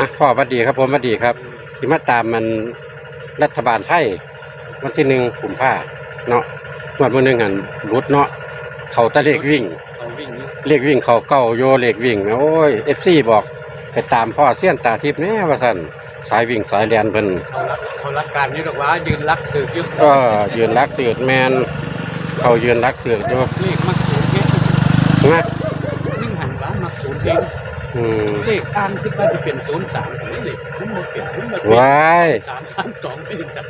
อะพ่อหวัดดีครับผมหวัดดีครับที่มาตามมันรัฐบาลไทยวันที่หนึ่งกุมภาเนาะวันวันหนึ่งหันรุดเนาะเขาตะเลขวิ่ง เขาวิ่งอยู่เลขวิ่งเขาเก้าโยเลขวิ่งโอ้ยเอฟซีบอกไปตามพ่อเสี้ยนตาทิพย์แน่ว่าท่านสายวิ่งสายแลนเพิ่นเขารักเขารักการนี่หรอกว่ายืนรักถือยึดเออยืนรักเสือดแมนเขายืนรักเสือดอยู่เลขมักศูนย์เองนะนึ่งหันว่ามักศูนย์เอง อืมเลขอ่านคิดว่าจะเป็นศูนย์สามแต่นี่เลขผมมาเปลี่ยนผมมาเปลี่ยนว้ายสามสามสองไม่ถึงสัก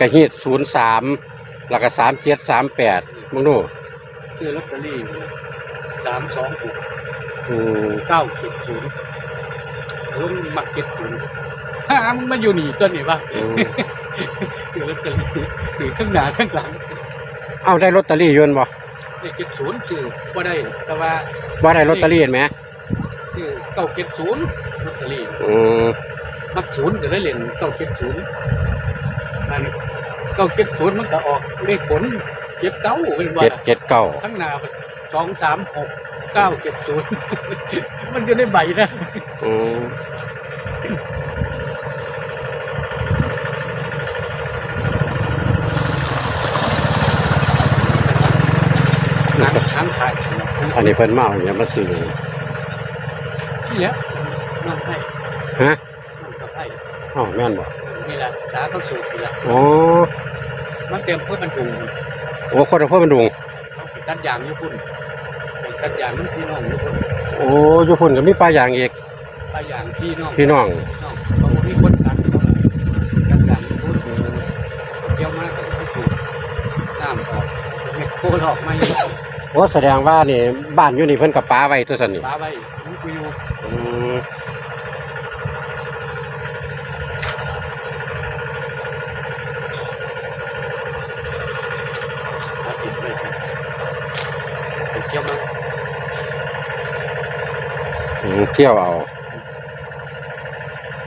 กระหีดศูนย์สามแล้วก็สามเจ็ดสามแปดมึงดูซื้อลอตเตอรี่สามสองหกอืมเก้าเจ็ดศูนย์ผมมักเจ็ดศูนย์ฮ่ามึงมาอยู่นี่ตัวนี้ปะอืมซื้อลอตเตอรี่ถือข้างหน้าข้างหลังเอาได้ลอตเตอรี่อยืนบ่เลขเจ็ดศูนย์ซื้อว่าได้แต่ว่าว่าได้ลอตเตอรี่เห็นไหมซื้อ เก้าเจ็ดศูนย์ลอตเตอรี่อืมมักศูนย์ก็ได้เล่นเก้าเจ็ดศูนย์อันเก้าเจ็ดศูนย์มันก็ออกเลขผลเจ็ดเก้าเป็นว่าเจ็ดเจ็ดเก้าทั้งหนาสองสามหกเก้าเจ็ดศูนย์มันอยู่ในใบนะอืมน้ำน้ำขายอันนี้เพิ่นมาเอาอย่างมาซื้อ ที่แล้วน้ำให้ฮะน้ำกับให้อ๋อแม่นบ่นี่แหละสาเขาสูบนี่แหละโอ้มันเต็มเพื่อมันดุงโอ้คนเอาพ่อมันดุงเขาไปตัดยางญี่ปุ่นไปตัดยางมันพี่น้องญี่ปุ่นโอ้อยู่พุ่นก็มีปลาอย่างอีกไปยางพี่น้องพี่น้องน้องเขามีคนตัดเขาละตัดยางญี่ปุ่นเกี่ยวมากกับเขาสูบน้ำออกเม็ดโคลอกไม่โอ้แสดงว่านี่บ้านอยู่นี่เพิ่นกับปลาไว้ตัวสันนี่ปลาไว้มันกูอยู่ อืม ปลาติดเลยไปเกี่ยวมา อืม เที่ยวเอา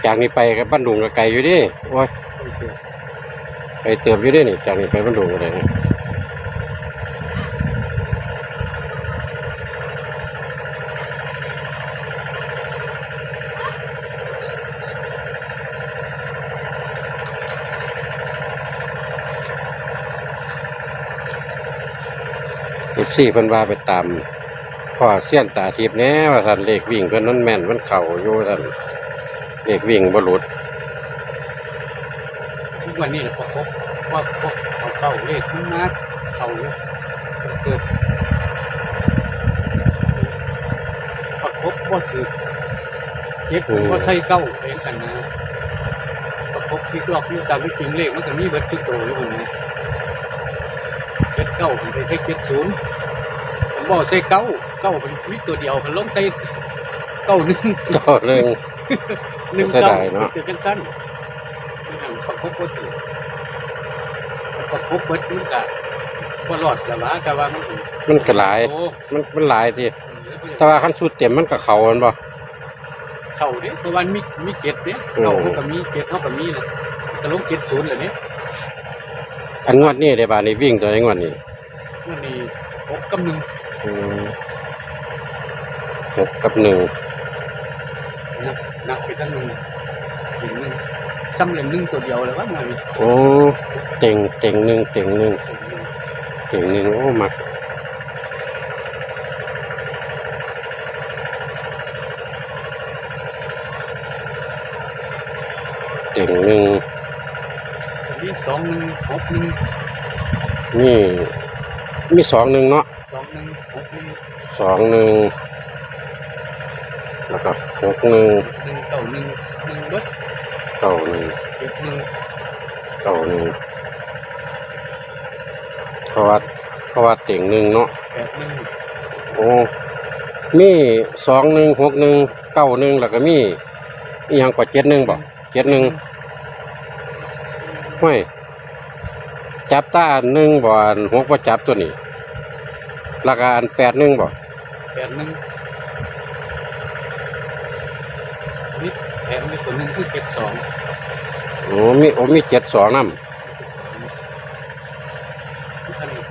จากนี้ไปกับบ้านดุงกับไกลอยู่ดิโอ้ยไปเติมอยู่ดินี่จากนี้ไปบ้านดุงกันเลยนะเอฟซีเพิ่นว่าไปตาม พ่อเสี้ยนตาทิพย์แน่ว่าสันเลขวิ่งเพิ่อนนั้นแม่นมันเข่าอยู่สันเลขวิ่งบ่หลุดทุกวันนี้ประคบว่าพวกเขาเข้าเลขมันนัดเขาเกิดประคบว่าคือเย็บว่าใส่เก้าเองกันนะประคบพลิกล็อกนี่ตามที่จริงเลขมันก็มีเบิร์ดทุกตัวอยู่ผมนะเจ็ดเก้าผมไปใช้เจ็ดศูนย์ผมบอกใส่เก้า ก้าเป็นมีตัวเดียวมันล้มใส่เก้าหนึ่งก็เรื่องหนึ่งเสียเก้าดายเนอะคือกันสั้นนี่ทางประคบก็ถือประคบเบิดมันก็บ่รอดแล้วว่าแต่ว่ามันมันก็หลาย โอ้มันมันหลายทีแต่ว่าคันสุดเต็มมันก็เขาแมันบ่ เข่าเนี่ยเพราะว่ามีมีเจ็ดเนี่ยโอ้ เข่ามันก็มีเจ็ดเท่ากับมีเลยกระลงเจ็ดศูนย์เลยเนี่ยอันงวดนี้ได้บาดนี้วิ่งตัวไอ้งวดนี้มันมีหกกับหนึ่งอืม หกกับหนึ่งนะหนักไปทั้งหนึ่งถึงหนึ่งซ้ำเลยหนึ่งตัวเดียวเลยว่ามันโอ้เต็งเต็งหนึ่งเต็งหนึ่งเต็งหนึ่งโอ้มักเต็งหนึ่งอันนี้สองหนึ่งหกหนึ่งนี่มีสองหนึ่งเนาะสองหนึ่งหกหนึ่งสองหนึ่งแล้วก็ หกหนึ่งหนึ่งเก้าหนึ่งหนึ่งเบิดเก้าหนึ่งเจ็ดหนึ่งเก้าหนึ่งเพราะว่าเพราะว่าเต่งหนึ่งเนาะแปดหนึ่งโอ้มีสองหนึ่งหกหนึ่งเก้าหนึ่งแล้วก็มีอีหยังกว่าเจ็ดหนึ่งบ่เจ็ดหนึ่งไม่จับตาหนึ่งบ่อันหกว่าจับตัวนี้แล้วก็อันแปดหนึ่งบ่แปดหนึ่ง แถมไปตัวหนึ่งคือเจ็ดสองโอ้มีโอ้มีเจ็ดสองน้ำอันนี้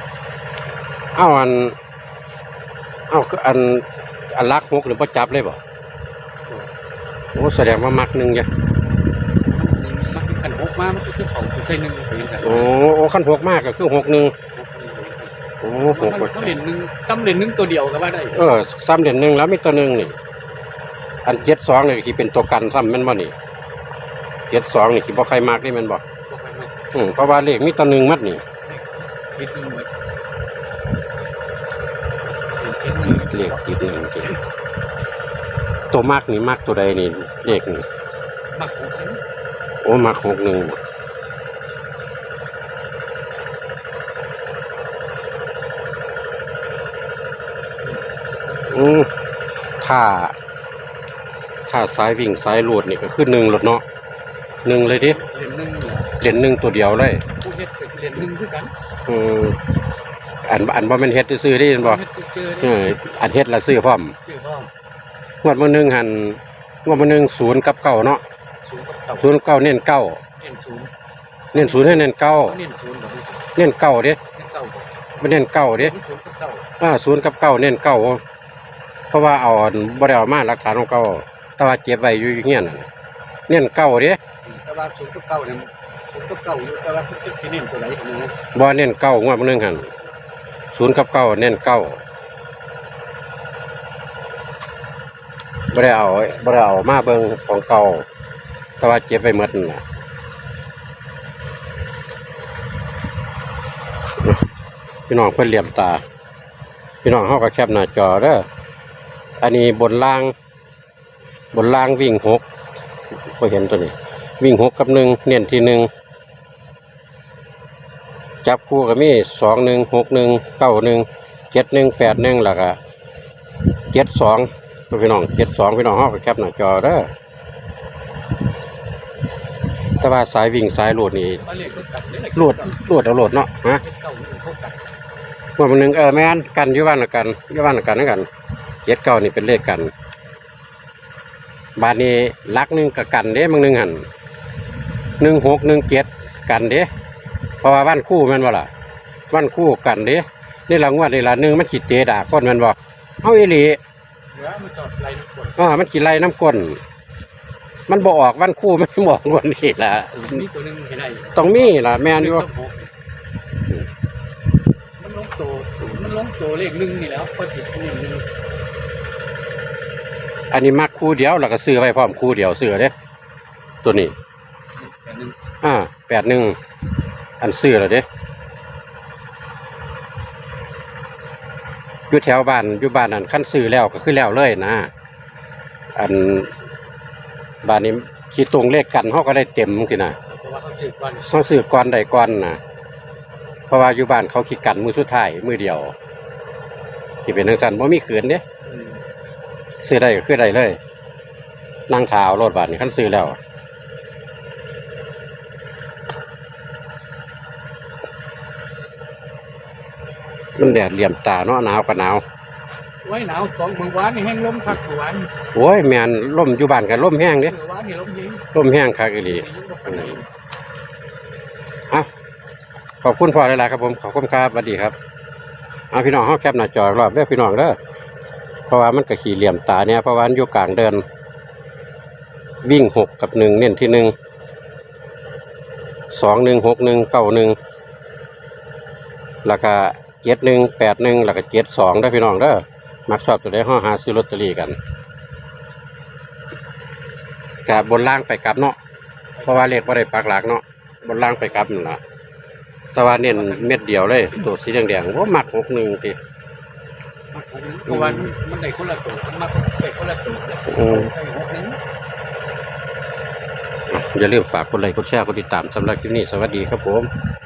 เอาอันเอาคืออันอันลักหกหรือว่าจับเลยบ่โอ้แสดงว่ามักหนึ่งจ้ะมันขันหกมามันก็คือเขาคือใส่หนึ่งไปกันโอ้โอ้ขั้นหกมากก็คือหกหนึ่งโอ้หมันกเขาเล่นหนึ่งซ้ำเล่นหนึ่งตัวเดียวก็ว่าได้เออซ้ำเด่นหนึ่งแล้วมีตัวหนึ่งนี่ อันเจ็ดสองนี่ที่เป็นตัวกันซ้ำแมันบ่นี่เจ็ดสองนี่ที่บ่ใครมากนี่แมันบ่อืมเพราะว่าเลขมีตัวหนึ่งมัดนี่คิดหนึ่งไว้คิดหนึ่งเลขติดหนึ่งเจ็ดตัวมากนี่มากตัวใดนี่เลขนี่มักหกหนึ่งโอ้มากหกหนึ่งอืมถ้า ถ้าสายวิ่งสายหลวดนี่ก็คือหนึ่งหลดเนาะหนึ่งเลยดิเล่นหนึ่งเหรอเด่นหนึ่งตัวเดียวเลยผู้เฮ็ดก็เล่นหนึ่งคือกันอืมอันอันบ่แม่นเฮ็ดซื้อๆได้ยินบ่เฮ็ดเจอเอได้ออันเฮ็ดละซื้อพร้อมเจอพ่องวดมื้อหนึงหันงวดมื้อหนึงศูนย์กับเก้าเนาะศูนย์กับเก่าศูนย์เก้าเน้นเก้าเน้นศูนย์เน้นศูนย์ให้เน้นเก้าเน้นศูนย์แบบนี้เน้นเก้าเด้เน้นเก่าบ่บ่เน้นเก้าเด้ศูนย์กับเก่าอ่าศูนย์กับเก้าเน้นเก้าเพราะว่าเอาอันบ่ได้เอามาหลักฐานของเก้า แต่ว่าเก็บไว้อยู่เงี้ยน่ะเน้นเก้าเด้แต่ว่าศูนย์กับเก่าเนี่ยศูนย์กับเก่าอยู่แต่ว่าเพิ่นสิเน้นตัวไหนตัวนี้บ่เน้นเก้างวดมื้อหนึงหันศูนย์กับเก้าเน้นเก้าบ่ได้เอาบ่ได้เอามาเบิ่งของเก่าแต่ว่าเก็บไว้หมดนั่นน่ะพี่น้องเพื่อนเหลี่ยมตา พี่น้องเขาก็แคบหน้าจอเด้ออันนี้บนล่าง บนล่างวิ่งหกก็เห็นตัวนี้ วิ่งหกกับหนึ่งเน้นที่หนึ่งจับคู่กับมีสองหนึ่งหกหนึ่งเก้าหนึ่งเจ็ดหนึ่งแปดหนึ่งแล้วก็เจ็ดสองพี่น้องเจ็ดสองพี่น้องเขาก็แคบหน้าจอเด้อแต่ว่าสายวิ่งสายโหลดนี่โหลดโหลดเอาโหลดเนาะฮะเจ็ดเก่านี่เขากัดว่ามันหนึ่งเออแม่นกันยู่บ้านละกันยู่บ้านละกันนั่นกันเจ็ดเก้านี่เป็นเลขกัน บาทนี้ลักหนึ่งกับกันเด้มึงหนึ่งหันหนึ่งหกหนึ่งเจ็ดกันเด้เพราะว่าวันคู่แมันบ่ล่ะวันคู่กันเด้นี่ละงวดนี่ละหนึ่งมันขีดเตะด่าคนแมันบ่เอาอีหลีเหลือมันจอดไรกดอ่ามันขีดไล่น้ำก้นมันบออกวันคู่มันบอกวันนี้ล่ะนี่ตัวหนึงเห็นไหมต้องมีล่ะ แม่นอยู่มันลงโตมันลงโตเลขหนึ่งนี่แล้วพอติดหนึ่งหนึ่ง อันนี้มักคู่เดียวแล้วก็ซื้อไว้พร้อมคู่เดียวซื้อเด้ตัวนี้แต่หนึ่งอ่าแปดหนึ่งอันซื้อแล้วเด้อยู่แถวบ้านอยู่บ้านนั่นขั้นซื้อแล้วก็คือแล้วเลยนะ อันบ้านนี้คิดตรงเลขกันเขาก็ได้เต็มสินะเพราะว่าเขาสืบก่อนเขาซื้อก่อนใดก่อนนะเพราะว่าอยู่บ้านเขาคิดกันมือสุดท้ายมือเดียวที่เป็นทางสันบ่มีขืนเด้อืม ซื้อได้ก็คือได้เลยนั่งเท้ารถบ้านนี่ขั้นซื้อแล้วมันแดดเหลี่ยมตาเนาะหนาวกับหนาวไว้หนาวสองเมื่อวานนี่แห้งลมคักเมื่อวานโอ้ยแมนล่มอยู่บ้านกับล่มแห้งเด้เมื่อวานนี่ลมเย็นล่มแห้งคักอีหลีนี่ยังบ่ปานใดอะขอบคุณพ่อหลายๆครับผมขอบคุณครับสวัสดีครับอะพี่น้องเฮาแคปหน้าจอรอบเด้อพี่น้องเด้อ เพราะว่ามันก็ขี่เหลี่ยมตาเนี่ยเพราะว่าอยู่กลางเดิน วิ่งหกกับหนึ่งเน้นที่หนึ่งสองหนึ่งหกหนึ่งเก้าหนึ่งแล้วก็เจ็ดหนึ่งแปดหนึ่งแล้วก็เจ็ดสองได้พี่น้องเด้อมักชอบตัวได้ห้อหาซื้อลอตเตอรี่กันกับบนล่างไปกลับเนาะเพราะว่าเลขว่าได้ปักหลักเนาะบนล่างไปกลับนั่นล่ะแต่ว่าเน้นเม็ดเดียวเลย ตัวสีแดงๆว่ามักหกหนึ่งที มักหกหนึ่งเพราะว่ามันได้คนละตัวมันมักได้คนละตัวแล้วอืม ใส่หกหนึ่ง อย่าลืมฝากกดไลค์กดแชร์กดติดตามสำหรับคลิปนี้สวัสดีครับผมค